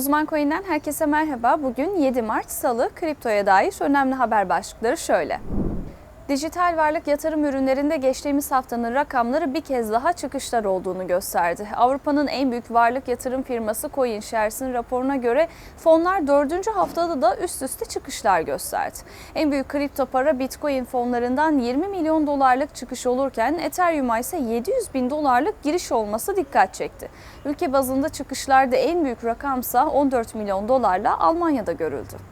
Uzman Coin'den herkese merhaba. Bugün 7 Mart Salı kriptoya dair önemli haber başlıkları şöyle. Dijital varlık yatırım ürünlerinde geçtiğimiz haftanın rakamları bir kez daha çıkışlar olduğunu gösterdi. Avrupa'nın en büyük varlık yatırım firması CoinShares'in raporuna göre fonlar dördüncü haftada da üst üste çıkışlar gösterdi. En büyük kripto para Bitcoin fonlarından 20 milyon dolarlık çıkış olurken Ethereum'a ise 700 bin dolarlık giriş olması dikkat çekti. Ülke bazında çıkışlarda en büyük rakamsa 14 milyon dolarla Almanya'da görüldü.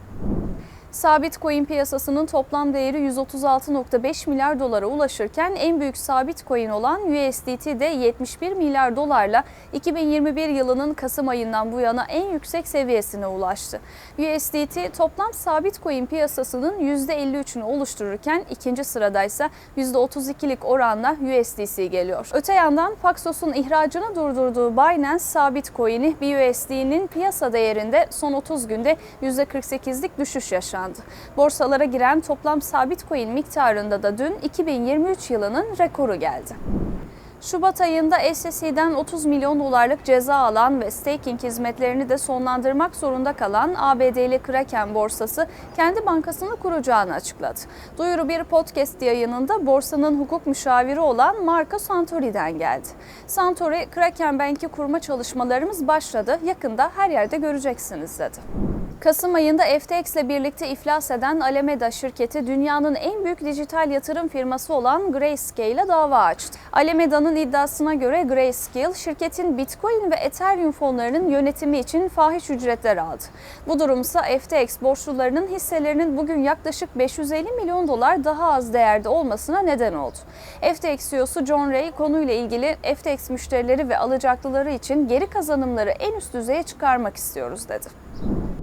Sabit coin piyasasının toplam değeri 136.5 milyar dolara ulaşırken en büyük sabit coin olan USDT de 71 milyar dolarla 2021 yılının Kasım ayından bu yana en yüksek seviyesine ulaştı. USDT toplam sabit coin piyasasının %53'ünü oluştururken ikinci sıradaysa %32'lik oranla USDC geliyor. Öte yandan Paxos'un ihracını durdurduğu Binance sabit coin'i BUSD'nin piyasa değerinde son 30 günde %48'lik düşüş yaşandı yaşandı. Borsalara giren toplam sabit coin miktarında da dün 2023 yılının rekoru geldi. Şubat ayında SEC'den 30 milyon dolarlık ceza alan ve staking hizmetlerini de sonlandırmak zorunda kalan ABD'li Kraken borsası kendi bankasını kuracağını açıkladı. Duyuru bir podcast yayınında borsanın hukuk müşaviri olan Marco Santori'den geldi. Santori, Kraken Bank'i kurma çalışmalarımız başladı, yakında her yerde göreceksiniz dedi. Kasım ayında FTX ile birlikte iflas eden Alameda şirketi dünyanın en büyük dijital yatırım firması olan Grayscale'e dava açtı. Alameda'nın iddiasına göre Grayscale şirketin Bitcoin ve Ethereum fonlarının yönetimi için fahiş ücretler aldı. Bu durumsa FTX borçlularının hisselerinin bugün yaklaşık 550 milyon dolar daha az değerde olmasına neden oldu. FTX CEO'su John Ray konuyla ilgili FTX müşterileri ve alacaklıları için geri kazanımları en üst düzeye çıkarmak istiyoruz dedi.